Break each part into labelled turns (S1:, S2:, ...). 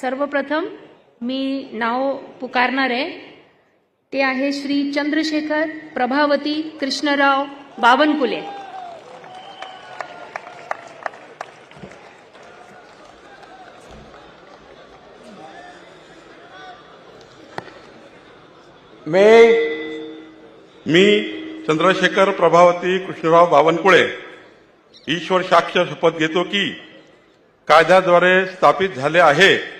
S1: सर्वप्रथम मी नाव पुकारणार आहे. ते आहे श्री चंद्रशेखर प्रभावती कृष्णराव बावनकुले.
S2: मी
S3: मी चंद्रशेखर प्रभावती कृष्णराव बावनकुळे ईश्वर साक्ष शपथ घेतो की कायद्याद्वारे स्थापित झाले आहे.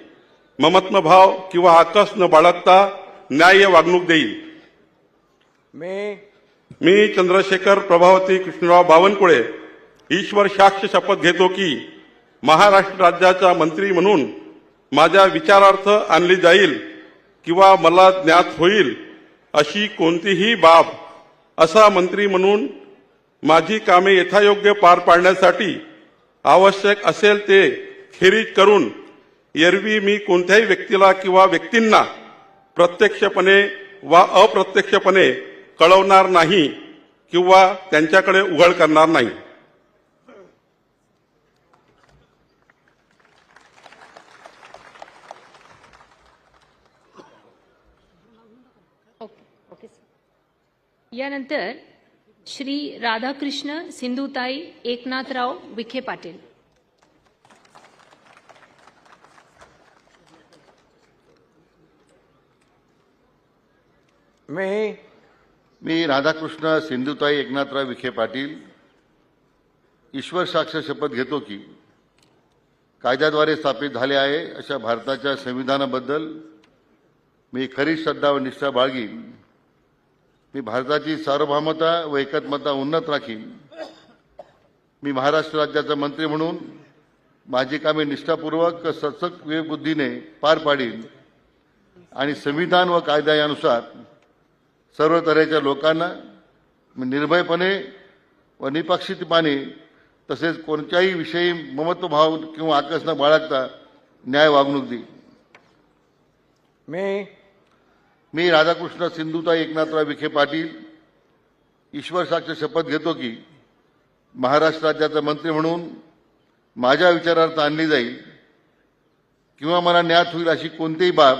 S3: ममत्मभाव किंवा आकस न बाळगता न्याय्य वागणूक देईल.
S2: मी
S3: मी चंद्रशेखर प्रभावती कृष्णराव बावनकुळे ईश्वर साक्ष शपथ घेतो की महाराष्ट्र राज्याचा मंत्री म्हणून माझ्या विचारार्थ आणली जाईल किंवा मला ज्ञात होईल अशी कोणतीही बाब असा मंत्री म्हणून माझी कामे यथायोग्य पार पाडण्यासाठी आवश्यक असेल ते खेरीज करून एरवी मी कोणत्याही व्यक्तीला किंवा व्यक्तींना प्रत्यक्षपणे वा अप्रत्यक्षपणे कळवणार नाही किंवा त्यांच्याकडे उघड करणार नाही.
S1: ओके यानंतर श्री राधाकृष्ण सिंधुताई एकनाथराव विखे पाटील.
S2: मी
S4: मी राधाकृष्ण सिंधुताई एकनाथराव विखे पाटील ईश्वर साक्ष शपथ घेतो की कायद्याद्वारे स्थापित झाले आहे अशा भारताच्या संविधानाबद्दल मी खरी श्रद्धा व निष्ठा बाळगीन. मी भारताची सार्वभौमता व एकात्मता उन्नत राखीन. मी महाराष्ट्र राज्याचा मंत्री म्हणून माझी कामे निष्ठापूर्वक सचक विवेकबुद्धीने पार पाडीन आणि संविधान व कायदा यानुसार सर्व तऱ्हेच्या लोकांना मी निर्भयपणे व निपक्षितपणे तसेच कोणत्याही विषयी ममत्वभाव किंवा आकस न बाळगता न्याय वागणूक देईल
S2: मी
S4: मी राधाकृष्ण सिंधुताई एकनाथराव विखे पाटील ईश्वर साक्ष शपथ घेतो की महाराष्ट्र राज्याचा मंत्री म्हणून माझ्या विचारार्थ आणली जाईल किंवा मला ज्ञात होईल अशी कोणतीही बाब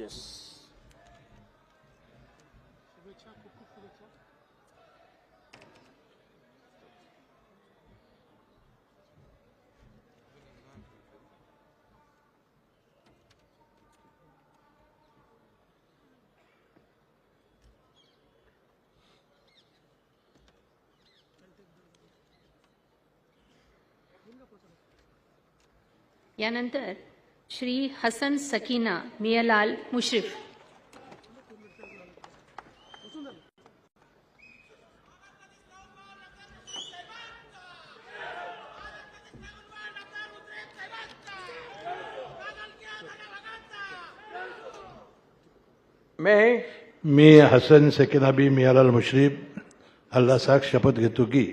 S2: येस
S1: यानंतर श्री हसन सकीना मियालाल मुश्रीफ।
S2: मी
S5: मी हसन सकिनाबी मियालाल मुश्रीफ अल्ला साख शपथ घेतो की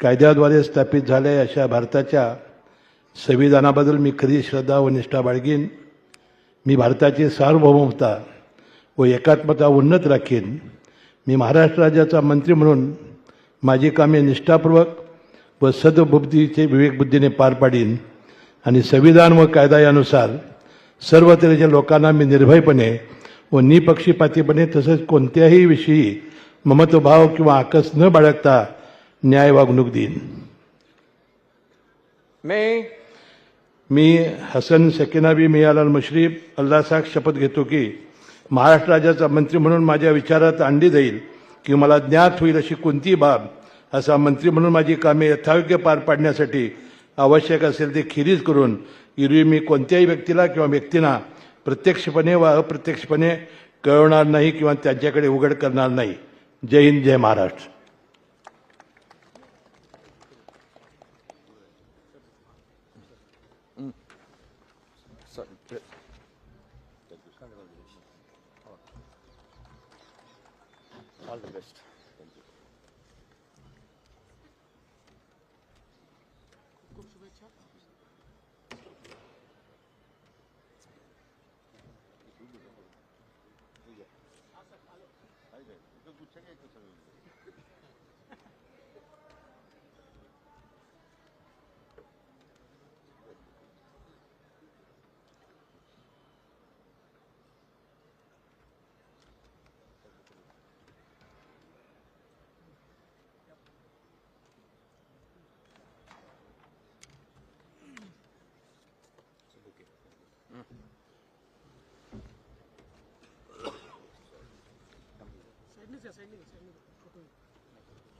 S5: कायद्याद्वारे स्थापित झाल्या अशा भारताच्या संविधानाबद्दल मी खरी श्रद्धा व निष्ठा बाळगीन. मी भारताची सार्वभौमता व एकात्मता उन्नत राखीन. मी महाराष्ट्र राज्याचा मंत्री म्हणून माझी कामे निष्ठापूर्वक व सदबुद्धीचे विवेकबुद्धीने पार पाडीन आणि संविधान व कायदा यानुसार सर्व तऱ्हेच्या लोकांना मी निर्भयपणे व निपक्षीपातीपणे तसंच कोणत्याही विषयी ममत्वभाव किंवा आकस न बाळगता न्याय वागणूक देईन.
S6: मैं
S5: मी हसन सकिनाबी मियालाल मुश्रीफ अल्लासाक शपथ घेतो की महाराष्ट्र राज्याचा मंत्री म्हणून माझ्या विचारात आणली जाईल की मला ज्ञात होईल अशी कोणतीही बाब असा मंत्री म्हणून माझी कामे यथायोग्य पार पाडण्यासाठी आवश्यक असेल ते खिरीज करून एरवी मी कोणत्याही व्यक्तीला किंवा व्यक्तींना प्रत्यक्षपणे व अप्रत्यक्षपणे कळवणार नाही किंवा त्यांच्याकडे उघड करणार नाही. जय हिंद जय Maharashtra.
S6: All the best.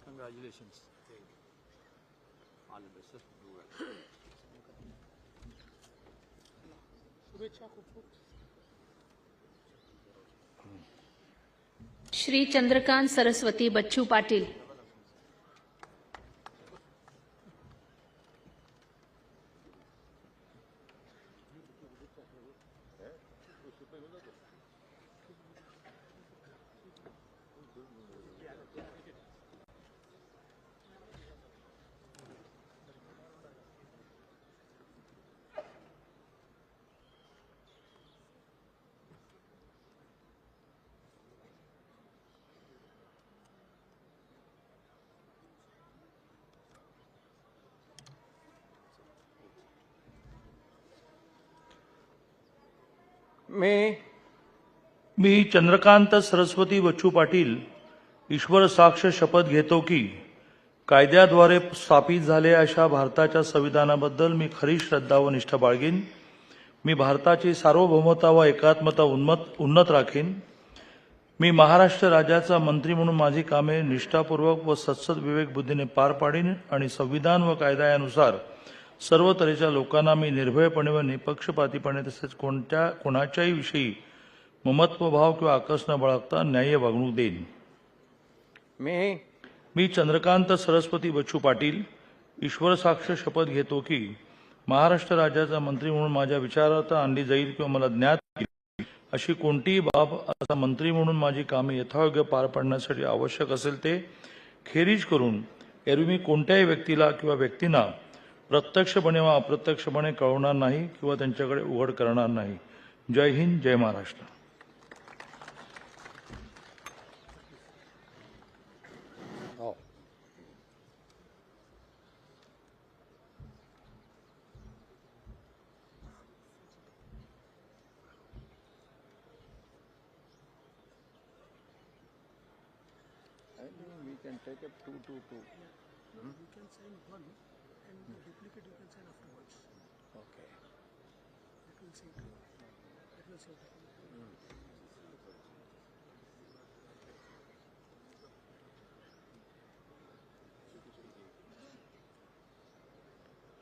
S6: Congratulations. All the best, sir. Do well.
S1: Shri Chandrakant Saraswati Bachchu Patil
S6: मी
S7: मी चंद्रकांत सरस्वती बच्चू पाटील ईश्वर साक्ष शपथ घेतो की कायद्याद्वारे स्थापित झाले अशा भारताच्या संविधानाबद्दल मी खरी श्रद्धा व निष्ठा बाळगीन. मी भारताची सार्वभौमता व एकात्मता उन्मत उन्नत राखीन. मी महाराष्ट्र राज्याचा मंत्री म्हणून माझी कामे निष्ठापूर्वक व सत्सद विवेक बुद्धीने पार पाडीन आणि संविधान व कायद्यानुसार सर्व तऱ्हेच्या लोकांना मी निर्भयपणे व निपक्षपातीपणे तसेच कोणत्या कोणाच्याही विषयी ममत्वभाव किंवा आकस न बाळगता न्याय्य वागणूक देईन.
S6: मैं
S7: मी चंद्रकांत सरस्वती बच्चू पाटील ईश्वर साक्ष शपथ घेतो की महाराष्ट्र राज्याचा मंत्री म्हणून माझ्या विचारात आणली जाईल किंवा मला ज्ञात होईल अशी कोणतीही बाब असा मंत्री म्हणून माझी कामे यथायोग्य पार पाडण्यासाठी आवश्यक असेल ते खेरीज करून एरवी मी कोणत्याही व्यक्तीला किंवा व्यक्तींना प्रत्यक्षपणे वा अप्रत्यक्षपणे कळवणार नाही किंवा त्यांच्याकडे उघड करणार नाही. जय हिंद जय Maharashtra.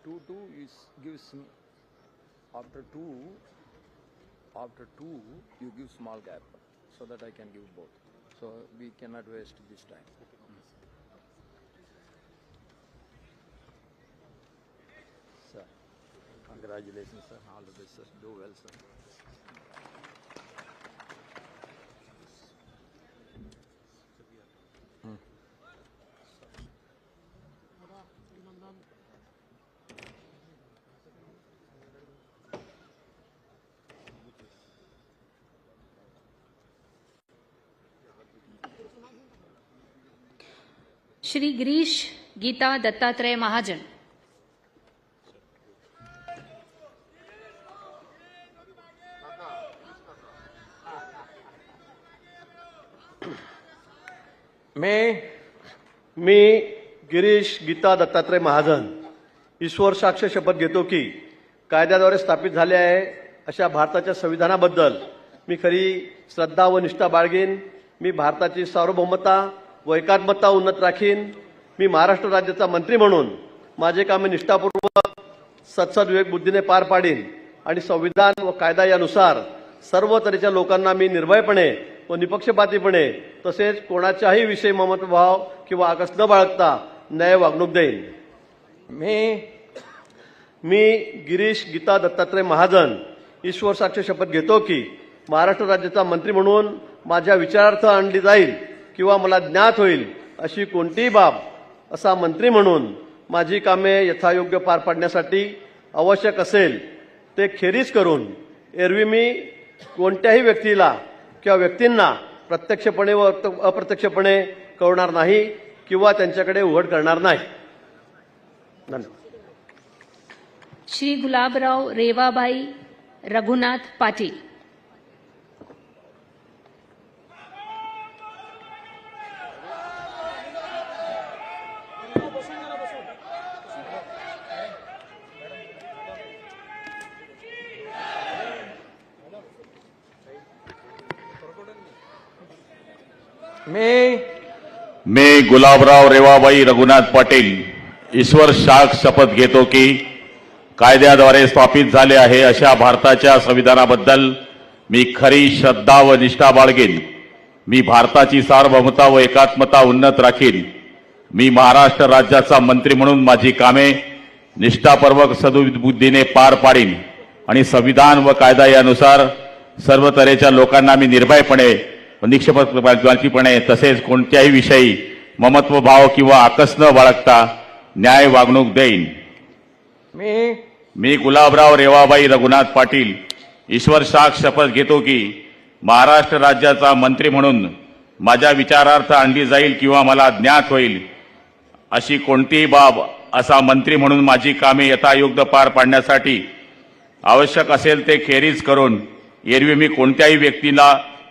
S6: 2 2 is gives after 2 after 2 you give small gap so that I can give both. So we cannot waste this time. Mm. sir congratulations sir. All the best sir. Do well sir.
S1: Shri Girish Gita Dattatray Mahajan.
S6: मी
S8: मी गिरीश गीता दत्तात्रय महाजन ईश्वर साक्ष शपथ घेतो की कायद्याद्वारे स्थापित झाले आहे अशा भारताच्या संविधानाबद्दल मी खरी श्रद्धा व निष्ठा बाळगेन. मी भारताची सार्वभौमता व एकात्मता उन्नत राखीन. मी महाराष्ट्र राज्याचा मंत्री म्हणून माझे कामे निष्ठापूर्वक सत्सद विवेक बुद्धीने पार पाडीन आणि संविधान व कायदा यानुसार सर्व तऱ्हेच्या लोकांना मी निर्भयपणे व निपक्षपातीपणे तसेच कोणाच्याही विषयी ममत्वभाव किंवा आकस न बाळगता न्याय वागणूक देईन.
S6: मी
S8: मी गिरीश गीता दत्तात्रय महाजन ईश्वर साक्ष शपथ घेतो की महाराष्ट्र राज्याचा मंत्री म्हणून माझ्या विचारार्थ आणली जाईल. किंवा मला ज्ञात होईल अशी कोणतीही बाब असा मंत्री म्हणून माझी कामे यथायोग्य पार पाडण्यासाठी आवश्यक असेल ते खेरीज करून एरवी मी कोणत्याही व्यक्तीला किंवा व्यक्तींना प्रत्यक्षपणे व अप्रत्यक्षपणे कळवणार नाही किंवा त्यांच्याकडे उघड करणार नाही. धन्यवाद.
S1: श्री गुलाबराव रेवाबाई रघुनाथ पाटील.
S6: मी
S9: मी गुलाबराव रेवाबाई रघुनाथ पाटील ईश्वर शाख शपथ घेतो की कायद्याद्वारे स्थापित झाले आहे अशा भारताच्या संविधानाबद्दल मी खरी श्रद्धा व निष्ठा बाळगेन. मी भारताची सार्वभौमता व एकात्मता उन्नत राखीन. मी महाराष्ट्र राज्याचा मंत्री म्हणून माझी कामे निष्ठापूर्वक सदुबुद्धीने पार पाडीन. आणि संविधान व कायदा यानुसार सर्व तऱ्हेच्या लोकांना मी निर्भयपणे व निक्षेपणे तसेच कोणत्याही विषयी ममत्व भाव किंवा आकस न बाळगता न्याय वागणूक देईन.
S6: मी
S9: मी गुलाबराव रेवाबाई रघुनाथ पाटील ईश्वर साख शपथ घेतो की महाराष्ट्र राज्याचा मंत्री म्हणून माझ्या विचारार्थ आणली जाईल किंवा मला ज्ञात होईल अशी कोणतीही बाब असा मंत्री म्हणून माझी कामे यथायोग्य पार पाडण्यासाठी आवश्यक असेल ते खेरीज करून एरवी मी कोणत्याही व्यक्तीला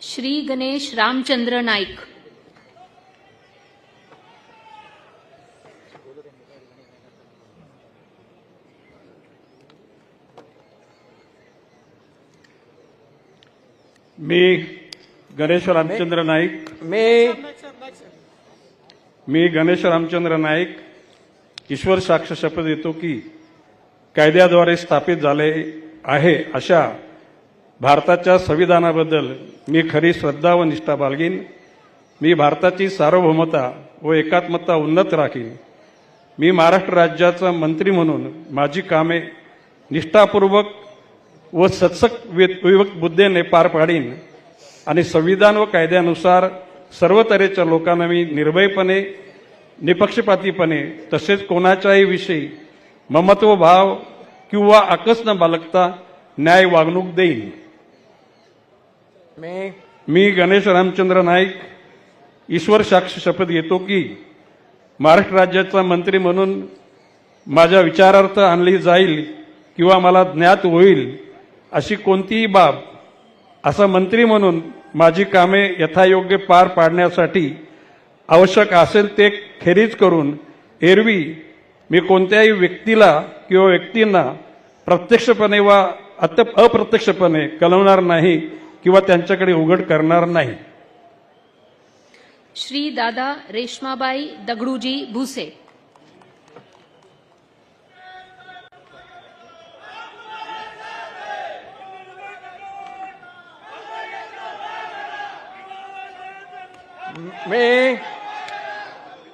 S1: श्री गणेश रामचंद्र नाईक।
S10: मी गणेश रामचंद्र नाईक।
S6: मी
S10: मी गणेश रामचंद्र नाईक। ईश्वर साक्ष शपथ देतो की कायद्याद्वारे स्थापित झाले आहे अशा भारताच्या संविधानाबद्दल मी खरी श्रद्धा व निष्ठा बाळगीन. मी भारताची सार्वभौमता व एकात्मता उन्नत राखीन. मी महाराष्ट्र राज्याचा मंत्री म्हणून माझी कामे निष्ठापूर्वक व सत्सक विवक्त बुद्धेने पार पाडीन आणि संविधान व कायद्यानुसार सर्व तऱ्हेच्या लोकांना मी निर्भयपणे निपक्षपातीपणे तसेच कोणाच्याही विषयी ममत्व भाव किंवा आकस न बाळगता न्याय वागणूक देईन.
S6: मी
S10: मी गणेश रामचंद्र नाईक ईश्वर साक्ष शपथ घेतो की महाराष्ट्र राज्याचा मंत्री म्हणून माझ्या विचारार्थ आणली जाईल किंवा मला ज्ञात होईल अशी कोणतीही बाब असा मंत्री म्हणून माझी कामे यथायोग्य पार पाडण्यासाठी आवश्यक असेल ते खेरीज करून एरवी मी कोणत्याही व्यक्तीला किंवा व्यक्तींना प्रत्यक्षपणे वा अत अप्रत्यक्षपणे कळवणार नाही किंवा त्यांच्याकडे उघड करणार नाही.
S1: श्री दादा रेश्माबाई दगडूजी भुसे.
S11: मी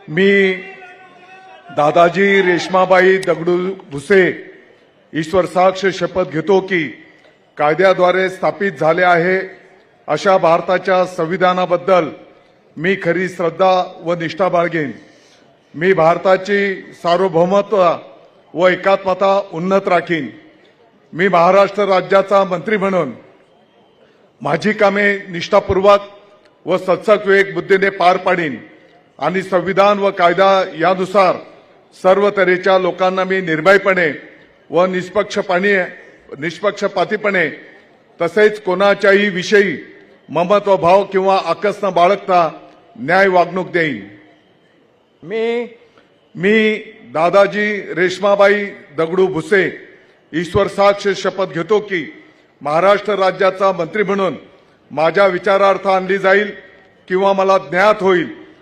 S11: मी दादाजी रेश्माबाई दगडू भुसे ईश्वर साक्ष शपथ घेतो की कायद्याद्वारे स्थापित झाले आहे अशा भारताच्या संविधानाबद्दल मी खरी श्रद्धा व निष्ठा बाळगेन. मी भारताची सार्वभौमत्व व एकात्मता उन्नत राखीन. मी महाराष्ट्र राज्याचा मंत्री म्हणून माझी कामे निष्ठापूर्वक व सत्सक विवेक बुद्धीने पार पाडीन. आणि संविधान व कायदा यानुसार सर्व तऱ्हेच्या लोकांना मी निर्भयपणे व निष्पक्षपणे निष्पक्षपातीपणे तसेच कोणाच्याही विषयी ममत्व भाव किंवा आकस न बाळगता न्याय वागणूक देईन. मी मी दादाजी रेश्माबाई दगडू भुसे ईश्वर साक्ष शपथ घेतो की महाराष्ट्र राज्याचा मंत्री म्हणून माझ्या विचारार्थ आणली जाईल किंवा मला ज्ञात होईल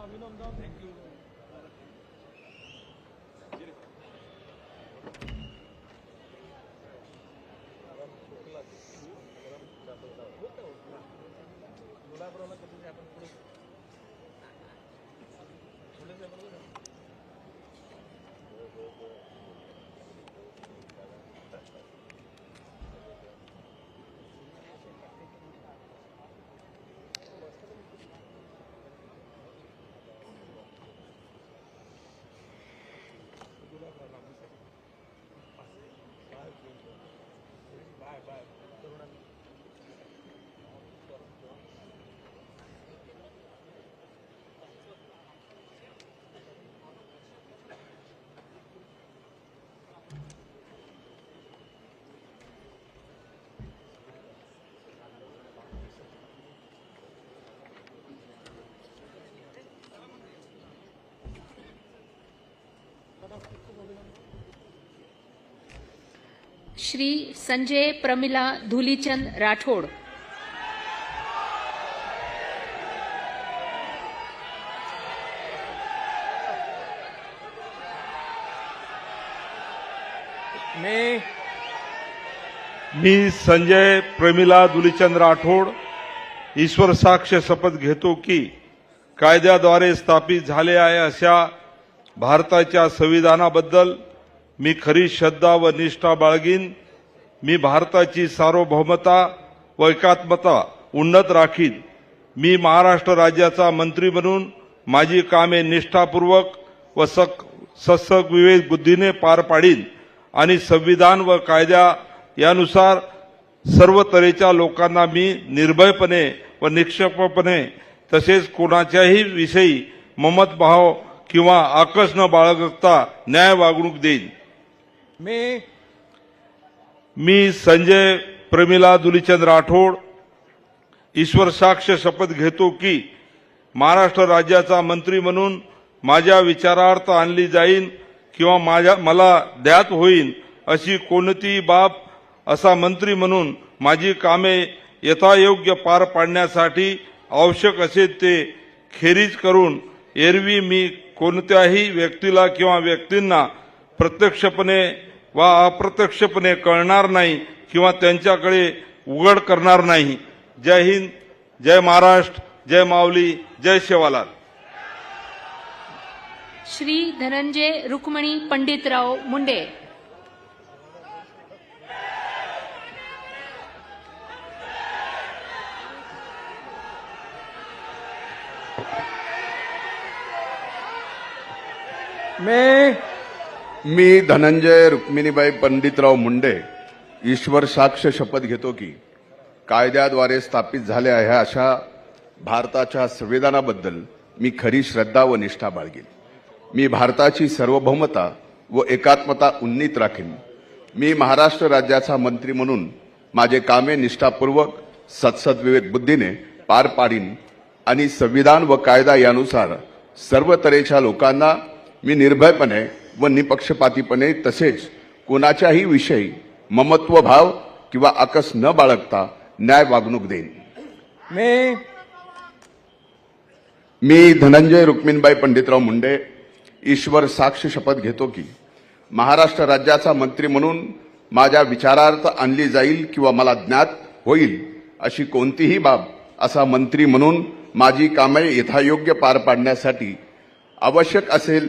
S11: Amin ondan. Thank you.
S1: Shri Sanjay Pramila Dhulichand Rathod.
S11: मी
S12: मी संजय प्रमिला दुलीचंद राठोड ईश्वर साक्ष शपथ घेतो की कायद्याद्वारे स्थापित झाले आहे अशा भारताच्या संविधानाबद्दल मी खरी श्रद्धा व निष्ठा बाळगीन. मी भारताची सार्वभौमता व एकात्मता उन्नत राखीन. मी महाराष्ट्र राज्याचा मंत्री म्हणून माझी कामे निष्ठापूर्वक व सक सत्सक विवेक बुद्धीने पार पाडीन आणि संविधान व कायद्या यानुसार सर्व तऱ्हेच्या लोकांना मी निर्भयपणे व निक्षेपपणे तसेच कोणाच्याही विषयी ममतभाव किंवा आकस न बाळगता न्याय वागणूक देईन.
S11: मी
S12: मी संजय प्रमिला दुलीचंद राठोड ईश्वर साक्ष शपथ घेतो की महाराष्ट्र राज्याचा मंत्री म्हणून माझ्या विचारार्थ आणली जाईल किंवा माझ्या मला ज्ञात होईल अशी कोणतीही बाब असा मंत्री म्हणून माझी कामे यथायोग्य पार पाडण्यासाठी आवश्यक असेल ते खेरीज करून एरवी मी कोणत्याही व्यक्तीला किंवा व्यक्तींना प्रत्यक्षपणे वा अप्रत्यक्षपणे कळणार नाही किंवा त्यांच्याकडे उघड करणार नाही. जय हिंद जय महाराष्ट्र जय माऊली जय शेवालाल.
S1: श्री धनंजय रुक्मणी पंडितराव मुंडे.
S2: मी.
S13: मी धनंजय रुक्मिणीबाई पंडितराव मुंडे ईश्वर साक्ष शपथ घेतो की कायद्याद्वारे स्थापित झाले आहे अशा भारताच्या संविधानाबद्दल मी खरी श्रद्धा व निष्ठा बाळगेन. मी भारताची सार्वभौमता व एकात्मता उन्नीत राखीन. मी महाराष्ट्र राज्याचा मंत्री म्हणून माझे कामे निष्ठापूर्वक सत्सद्विवेक बुद्धीने पार पाडीन आणि संविधान व कायदा यानुसार सर्व तऱ्हेच्या लोकांना मी निर्भयपणे व निपक्षपातीपणे तसेच कोणाच्याही विषयी ममत्व भाव किंवा आकस न बाळगता न्याय वागणूक देईन.
S2: मैं
S13: मी धनंजय रुक्मिणबाई पंडितराव मुंडे ईश्वर साक्ष शपथ घेतो की महाराष्ट्र राज्याचा मंत्री म्हणून माझ्या विचारार्थ आणली जाईल किंवा मला ज्ञात होईल अशी कोणतीही बाब असा मंत्री म्हणून माझी कामे यथायोग्य पार पाडण्यासाठी आवश्यक असेल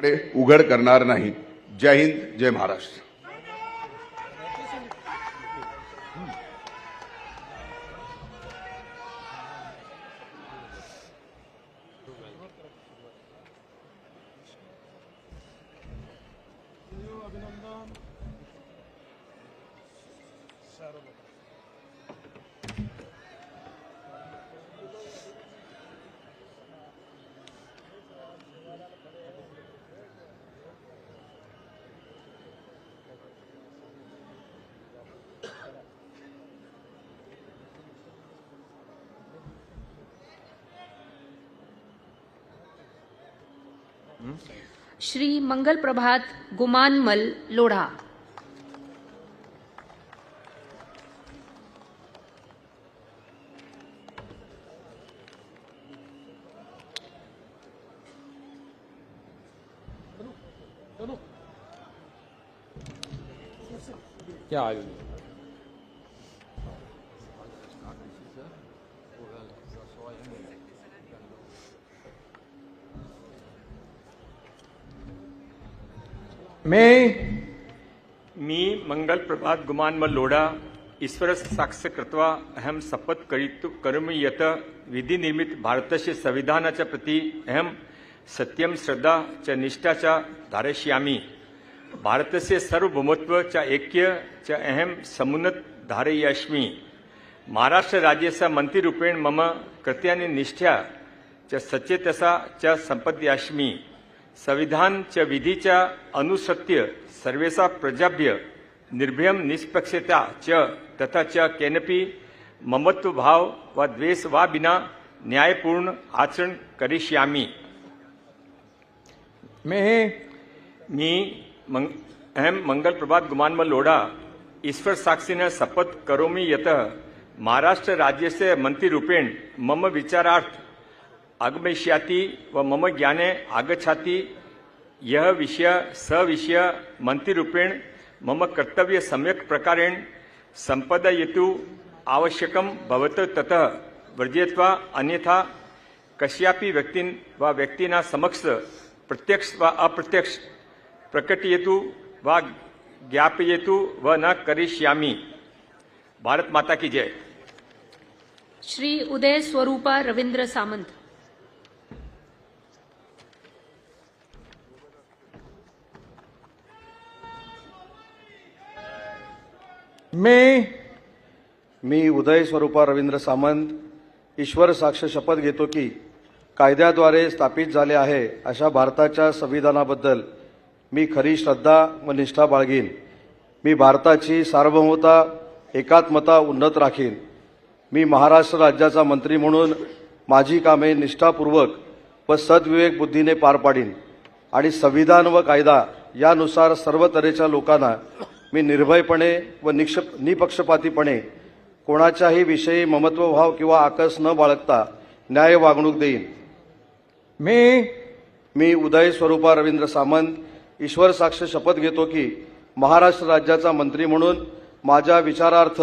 S13: कडे उघड करणार नाही जय हिंद जय महाराष्ट्र.
S1: श्री मंगल प्रभात गुमानमल लोढा।
S6: क्या आयु
S2: मी
S14: मी मंगल प्रभात गुमान लोढा ईश्वर साक्ष कृत्वा अहम शपथ करीत करोमि यत विधी निर्मित संविधानाच्या प्रति अहम सत्यम श्रद्धा च निष्ठा च धारयिष्यामि। भारतस्य सार्वभौमत्व च ऐक्य च अहम समुन्नत धारयिष्यामि। महाराष्ट्र राज्याचा मन्त्रिरूपेण मम कृत्यानि निष्ठा च सचेतसा च संपद्याश्मी संविधान च विधी च अनुसत्य सर्वेषा प्रजाभ्य निर्भयं निष्पक्षता च तथा च केनपि ममत्व भाव व द्वेष वा विना न्यायपूर्ण आचरण करिष्यामि।
S2: मैं
S14: मी मंग अहम मंगल प्रभात गुमानमल लोढा ईश्वर साक्षीनं शपथ करोमि यतः महाराष्ट्र राज्यस्य मन्त्रिरूपेण मम विचारार्थ आगमिष्याति व मम ज्ञाने आगच्छाति। यह विषय स विषय मन्त्रिरूपेण मम कर्तव्य सम्यक् प्रकारेण संपदयतु आवश्यकं भवत ततः। वर्जयत्वा अन्यथा कस्यापि व्यक्तिन वा व्यक्तींना समक्ष प्रत्यक्ष वा अप्रत्यक्ष प्रकटयतु वा ज्ञापयतु व न करिष्यामि। भारत माता की जय।
S1: श्री उदय स्वरूपा रवींद्र सामंत।
S2: मी
S15: मी उदय स्वरूपा रवींद्र सामंत ईश्वर साक्ष शपथ घेतो की कायद्याद्वारे स्थापित झाले आहे अशा भारताच्या संविधानाबद्दल मी खरी श्रद्धा व निष्ठा बाळगीन. मी भारताची सार्वभौमता एकात्मता उन्नत राखीन. मी महाराष्ट्र राज्याचा मंत्री म्हणून माझी कामे निष्ठापूर्वक व सद्विवेक बुद्धीने पार पाडीन. आणि संविधान व कायदा यानुसार सर्व तऱ्हेच्या लोकांना मी निर्भयपणे व निक्ष निपक्षपातीपणे कोणाच्याही विषयी ममत्वभाव किंवा आकस न बाळगता न्याय वागणूक देईन.
S2: मी
S15: मी उदय स्वरूपा रवींद्र सामंत ईश्वर साक्ष शपथ घेतो की महाराष्ट्र राज्याचा मंत्री म्हणून माझ्या विचारार्थ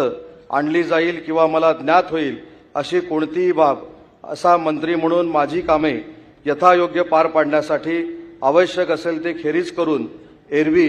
S15: आणली जाईल किंवा मला ज्ञात होईल अशी कोणतीही बाब असा मंत्री म्हणून माझी कामे यथायोग्य पार पाडण्यासाठी आवश्यक असेल ते खेरीज करून एरवी